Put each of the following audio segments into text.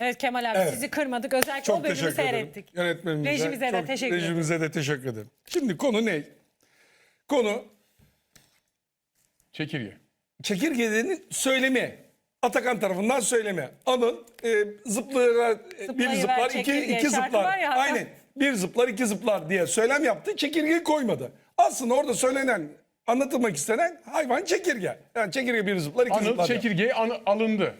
Evet Kemal abi Evet. sizi kırmadık. Özellikle o Çok bölümü teşekkür ederim. seyrettik. Yönetmenimize, Rejimize de çok- teşekkür ederim. Rejimize de teşekkür ederim. Şimdi konu ne? Konu Çekirge. çekirgenin söylemi. Atakan tarafından söylemi. Anıl e, zıplara bir Zıplayıver zıplar, iki, çekirge iki şarkı zıplar. Aynen. Bir zıplar, iki zıplar diye söylem yaptı. Çekirgeyi koymadı. Aslında orada söylenen, anlatılmak istenen hayvan çekirge. Yani çekirge bir zıplar, iki Anıl zıplar. diyor. çekirgeye an- alındı.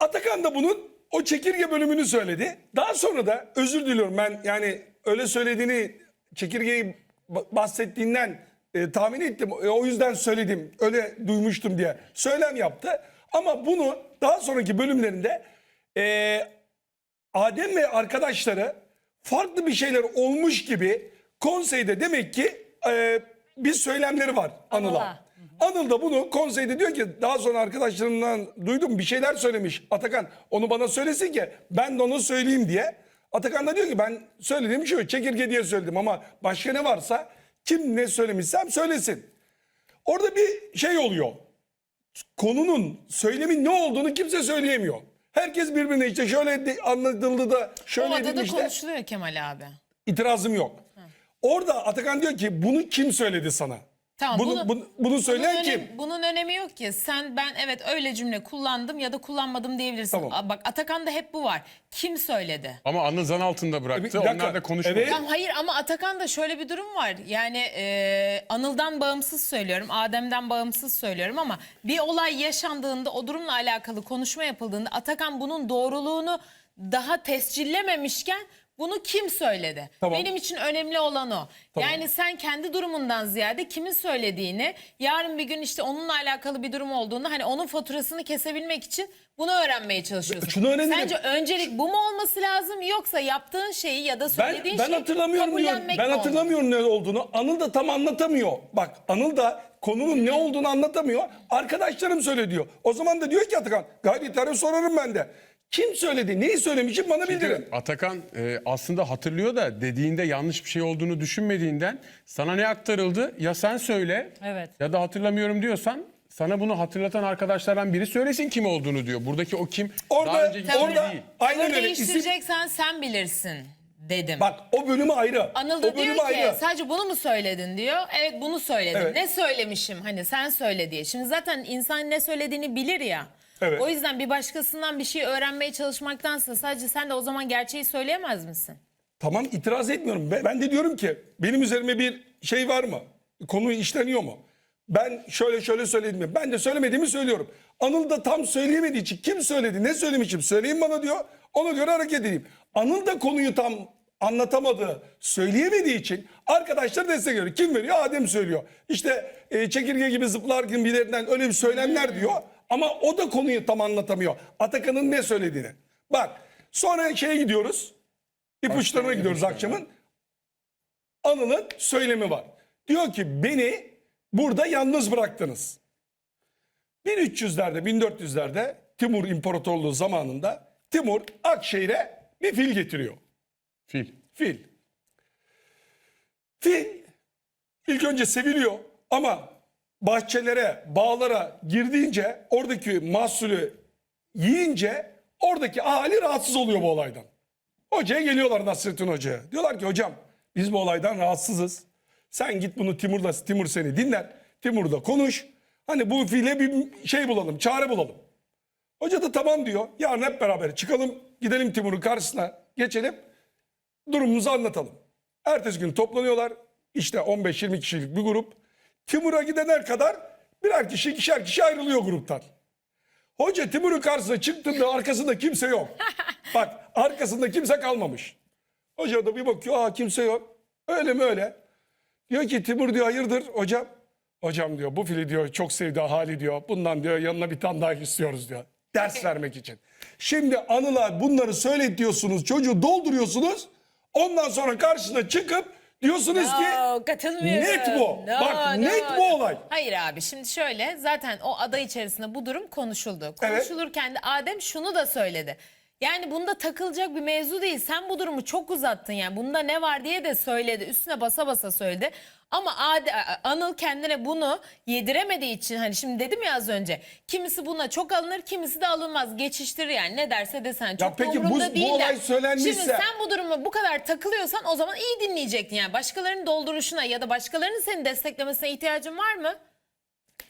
Atakan da bunun o çekirge bölümünü söyledi. Daha sonra da özür diliyorum ben yani öyle söylediğini çekirgeyi ba- bahsettiğinden e, tahmin ettim. E, o yüzden söyledim öyle duymuştum diye söylem yaptı. Ama bunu daha sonraki bölümlerinde e, Adem ve arkadaşları farklı bir şeyler olmuş gibi konseyde demek ki e, bir söylemleri var Anıl'a. Anıl da bunu konseyde diyor ki daha sonra arkadaşlarımdan duydum bir şeyler söylemiş Atakan. Onu bana söylesin ki ben de onu söyleyeyim diye. Atakan da diyor ki ben söylediğim şu çekirge diye söyledim ama başka ne varsa kim ne söylemişsem söylesin. Orada bir şey oluyor. Konunun söylemin ne olduğunu kimse söyleyemiyor. Herkes birbirine işte şöyle anlatıldı da O şöyle adada demiş de konuşuluyor Kemal abi. itirazım yok. Orada Atakan diyor ki bunu kim söyledi sana? Tamam, bunu, bunu- bunu, bunu söyleyen bunun, kim? önem- bunun önemi yok ki. Sen ben evet öyle cümle kullandım ya da kullanmadım diyebilirsin. Tamam. Aa, Bak Atakan'da hep bu var. Kim söyledi? Ama Anıl zan altında Bir bıraktı. dakika. Onlar da konuşmadı. Evet. Tamam, hayır ama Atakan'da şöyle bir durum var. Yani e, Anıl'dan bağımsız söylüyorum, Adem'den bağımsız söylüyorum ama bir olay yaşandığında o durumla alakalı konuşma yapıldığında Atakan bunun doğruluğunu daha tescillememişken bunu kim söyledi? Tamam. Benim için önemli olan o. Tamam. Yani sen kendi durumundan ziyade kimin söylediğini, yarın bir gün işte onunla alakalı bir durum olduğunda hani onun faturasını kesebilmek için bunu öğrenmeye çalışıyorsun. Şunu öğrenelim. Sence öncelik bu mu olması lazım yoksa yaptığın şeyi ya da Ben, söylediğin ben şeyi hatırlamıyorum diyor. kabullenmek Ben hatırlamıyorum ne olduğunu. Anıl da tam anlatamıyor. Bak Anıl da konunun ne olduğunu anlatamıyor. Arkadaşlarım söyle diyor. O zaman da diyor ki Atakan gayri tarif sorarım ben de. Kim söyledi? Neyi söylemişim bana bildirin. Atakan e, aslında hatırlıyor da dediğinde yanlış bir şey olduğunu düşünmediğinden sana ne aktarıldı ya sen söyle Evet. ya da hatırlamıyorum diyorsan sana bunu hatırlatan arkadaşlardan biri söylesin kim olduğunu diyor. Buradaki o kim Orada, daha önceki kim orada değil. aynen Tavır öyle. İsim, değiştireceksen sen bilirsin dedim. bak o bölümü ayrı. Anıl o da bölümü diyor ki ayrı. sadece bunu mu söyledin diyor. Evet bunu söyledim. Evet. Ne söylemişim hani sen söyle diye. Şimdi zaten insan ne söylediğini bilir ya. Evet. O yüzden bir başkasından bir şey öğrenmeye çalışmaktansa sadece sen de o zaman gerçeği söyleyemez misin? Tamam itiraz etmiyorum. Ben, de diyorum ki benim üzerime bir şey var mı? Konu işleniyor mu? Ben şöyle şöyle söyledim mi? Ben de söylemediğimi söylüyorum. Anıl da tam söyleyemediği için kim söyledi ne söylemişim söyleyin bana diyor. Ona göre hareket edeyim. Anıl da konuyu tam anlatamadığı, söyleyemediği için arkadaşlar destek veriyor. Kim veriyor? Adem söylüyor. İşte e, çekirge gibi zıplarken bilerinden öyle bir söylemler diyor. Ama o da konuyu tam anlatamıyor. Atakan'ın ne söylediğini. Bak sonra şeye gidiyoruz. İpuçlarına gidiyoruz akşamın. Anıl'ın söylemi var. Diyor ki beni burada yalnız bıraktınız. 1300'lerde 1400'lerde Timur İmparatorluğu zamanında Timur Akşehir'e bir fil getiriyor. Fil. Fil. Fil ilk önce seviliyor ama bahçelere, bağlara girdiğince oradaki mahsulü yiyince oradaki ahali rahatsız oluyor bu olaydan. Hocaya geliyorlar Nasrettin Hoca'ya. Diyorlar ki hocam biz bu olaydan rahatsızız. Sen git bunu Timur'la, Timur seni dinler. Timur'da konuş. Hani bu file bir şey bulalım, çare bulalım. Hoca da tamam diyor. Yarın hep beraber çıkalım, gidelim Timur'un karşısına, geçelim. Durumumuzu anlatalım. Ertesi gün toplanıyorlar. İşte 15-20 kişilik bir grup. Timur'a gidene kadar birer kişi, ikişer kişi ayrılıyor gruptan. Hoca Timur'un karşısına çıktığında arkasında kimse yok. Bak arkasında kimse kalmamış. Hoca da bir bakıyor aa kimse yok. Öyle mi öyle? Diyor ki Timur diyor hayırdır hocam. Hocam diyor bu fili diyor çok sevdi ahali diyor. Bundan diyor yanına bir tane daha istiyoruz diyor. Ders vermek için. Şimdi Anıl'a bunları söyle diyorsunuz çocuğu dolduruyorsunuz. Ondan sonra karşısına çıkıp diyorsunuz ki No, katılmıyorum. net bu. No, Bak no, net bu olay. Hayır abi şimdi şöyle zaten o ada içerisinde bu durum konuşuldu. Evet. Konuşulurken de Adem şunu da söyledi. Yani bunda takılacak bir mevzu değil. Sen bu durumu çok uzattın yani. Bunda ne var diye de söyledi. Üstüne basa basa söyledi. Ama Ade- Anıl kendine bunu yediremediği için hani şimdi dedim ya az önce. Kimisi buna çok alınır, kimisi de alınmaz. Geçiştirir yani ne derse desen. Çok da peki bu- bu olay söylenmişse- Şimdi sen bu duruma bu kadar takılıyorsan o zaman iyi dinleyecektin yani. Başkalarının dolduruşuna ya da başkalarının seni desteklemesine ihtiyacın var mı?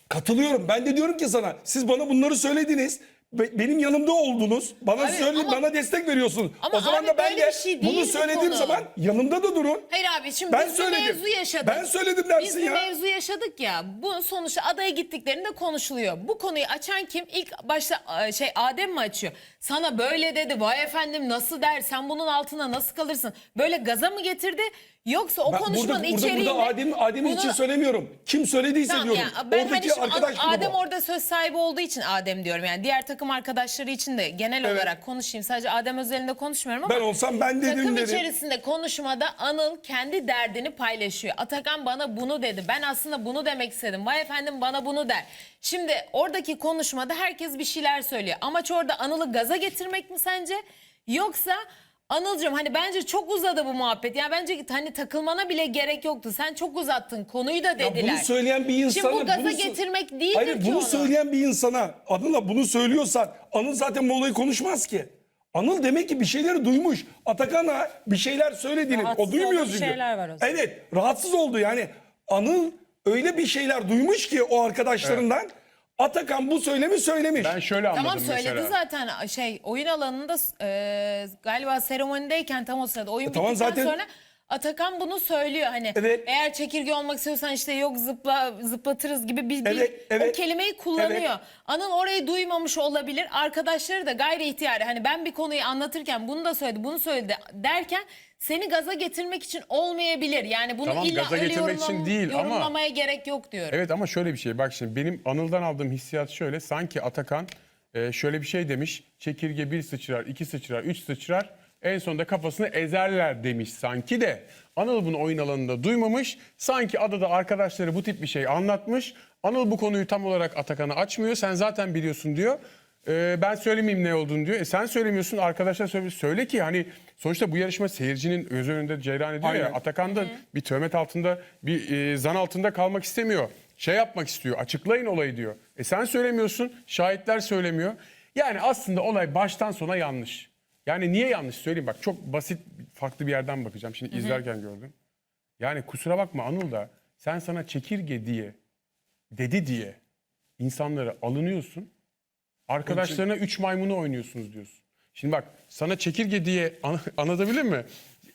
Katılıyorum. Ben de diyorum ki sana siz bana bunları söylediniz. Be- Benim yanımda oldunuz. Bana Abi söyle ama- bana destek veriyorsunuz. Ama o zaman abi da ben böyle de bir şey değil bunu bu söylediğim konu. zaman yanımda da durun. Hayır abi şimdi Ben biz söyledim. bir mevzu yaşadık. Ben söyledim dersin Biz bir ya. mevzu yaşadık ya. Bu sonuçta adaya gittiklerinde konuşuluyor. Bu konuyu açan kim? İlk başta e, şey Adem mi açıyor? Sana böyle dedi. Vay efendim nasıl der? Sen bunun altına nasıl kalırsın? Böyle gaza mı getirdi? Yoksa o Ben konuşmanın burada, burada, içeriğinde... burada Adem, Adem'in bunu- için söylemiyorum. Kim söylediyse Tamam diyorum. ya, ben hani Oradaki şimdi arkadaş grubu. Adem orada söz sahibi olduğu için Adem diyorum. Yani diğer takım arkadaşları için de genel Evet. olarak konuşayım. Sadece Adem özelinde konuşmuyorum ama Ben olsam ben dedim takım dedim. içerisinde konuşmada Anıl kendi derdini paylaşıyor. Atakan bana bunu dedi. Ben aslında bunu demek istedim. Vay efendim bana bunu der. Şimdi oradaki konuşmada herkes bir şeyler söylüyor. Amaç orada Anıl'ı gaza getirmek mi sence? Yoksa Anılcığım hani bence çok uzadı bu muhabbet. Yani bence hani takılmana bile gerek yoktu. Sen çok uzattın. Konuyu da Ya dediler. bunu söyleyen bir insana... Şimdi bu gaza bunu getirmek değildir Hayır ki bunu onu. söyleyen bir insana Anıl'a bunu söylüyorsan Anıl zaten bu olayı konuşmaz ki. Anıl demek ki bir şeyleri duymuş. Atakan'a bir şeyler söylediğini Rahatsız o duymuyor çünkü. şeyler var o zaman. Evet rahatsız oldu yani. Anıl öyle bir şeyler duymuş ki o arkadaşlarından. Atakan bu söylemi söylemiş. Ben şöyle anladım Tamam söyledi mesela. zaten şey oyun alanında e, galiba seremonideyken tam o sırada oyun E tamam, bittikten zaten- sonra Atakan bunu söylüyor hani Evet. eğer çekirge olmak istiyorsan işte yok zıpla zıplatırız gibi bir, bir- Evet, evet. o kelimeyi kullanıyor. Evet. Anıl orayı duymamış olabilir. Arkadaşları da gayri ihtiyari hani ben bir konuyu anlatırken bunu da söyledi bunu söyledi derken seni gaza getirmek için olmayabilir. Yani bunu Tamam, illa gaza öyle getirmek için yorumlam- değil ama- yorumlamaya gerek yok diyorum. Evet ama şöyle bir şey bak şimdi benim Anıl'dan aldığım hissiyat şöyle sanki Atakan e, şöyle bir şey demiş çekirge bir sıçrar iki sıçrar üç sıçrar en sonunda kafasını ezerler demiş sanki de Anıl bunu oyun alanında duymamış sanki adada arkadaşları bu tip bir şey anlatmış Anıl bu konuyu tam olarak Atakan'a açmıyor sen zaten biliyorsun diyor E, ben söylemeyeyim ne olduğunu diyor. E sen söylemiyorsun arkadaşlar söyle, söyle ki hani sonuçta bu yarışma seyircinin göz önünde cereyan ediyor ya Aynen. Atakan da bir töhmet altında bir e, zan altında kalmak istemiyor. Şey yapmak istiyor. Açıklayın olayı diyor. E sen söylemiyorsun. Şahitler söylemiyor. Yani aslında olay baştan sona yanlış. Yani niye yanlış söyleyeyim bak çok basit farklı bir yerden bakacağım. Şimdi izlerken gördüm. Yani kusura bakma Anıl da sen sana çekirge diye dedi diye insanlara alınıyorsun. Arkadaşlarına üç maymunu oynuyorsunuz diyorsun. Şimdi bak sana çekirge diye an- anlatabilir mi?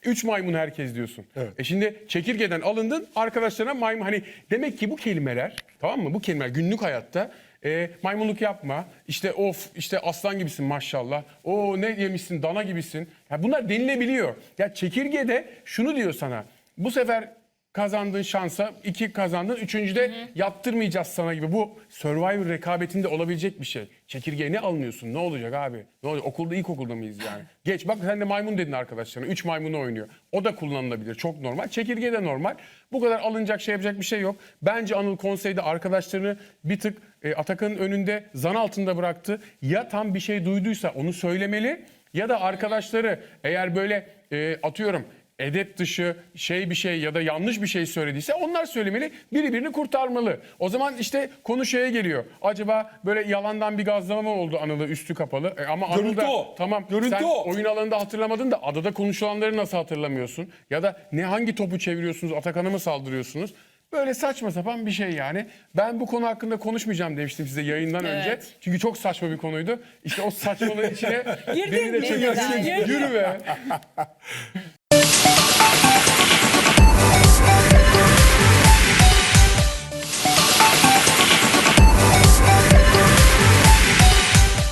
Üç maymun herkes diyorsun. Evet. E şimdi çekirgeden alındın arkadaşlarına maymun hani demek ki bu kelimeler tamam mı? Bu kelimeler günlük hayatta e, maymunluk yapma. işte of işte aslan gibisin maşallah. O ne yemişsin dana gibisin. Ya bunlar denilebiliyor. Ya çekirge de şunu diyor sana. Bu sefer kazandığın şansa iki kazandın. Üçüncüde yaptırmayacağız sana gibi. Bu Survivor rekabetinde olabilecek bir şey. Çekirgeye ne alınıyorsun? Ne olacak abi? Ne olacak? Okulda ilkokulda mıyız yani? Geç bak sen de maymun dedin arkadaşlarına. Üç maymunu oynuyor. O da kullanılabilir. Çok normal. Çekirge de normal. Bu kadar alınacak şey yapacak bir şey yok. Bence Anıl konseyde arkadaşlarını bir tık e, Atakan'ın önünde zan altında bıraktı. Ya tam bir şey duyduysa onu söylemeli ya da arkadaşları eğer böyle e, atıyorum edep dışı şey bir şey ya da yanlış bir şey söylediyse onlar söylemeli. Biri birini kurtarmalı. O zaman işte konu şeye geliyor. Acaba böyle yalandan bir gazlama mı oldu Anıl'ı üstü kapalı? E ama Anıl Görüntü da o. tamam Görüntü sen o. oyun alanında hatırlamadın da adada konuşulanları nasıl hatırlamıyorsun? Ya da ne hangi topu çeviriyorsunuz? Atakan'a mı saldırıyorsunuz? Böyle saçma sapan bir şey yani. Ben bu konu hakkında konuşmayacağım demiştim size yayından Evet. önce. Çünkü çok saçma bir konuydu. İşte o saçmalığın içine beni de. Yürü be.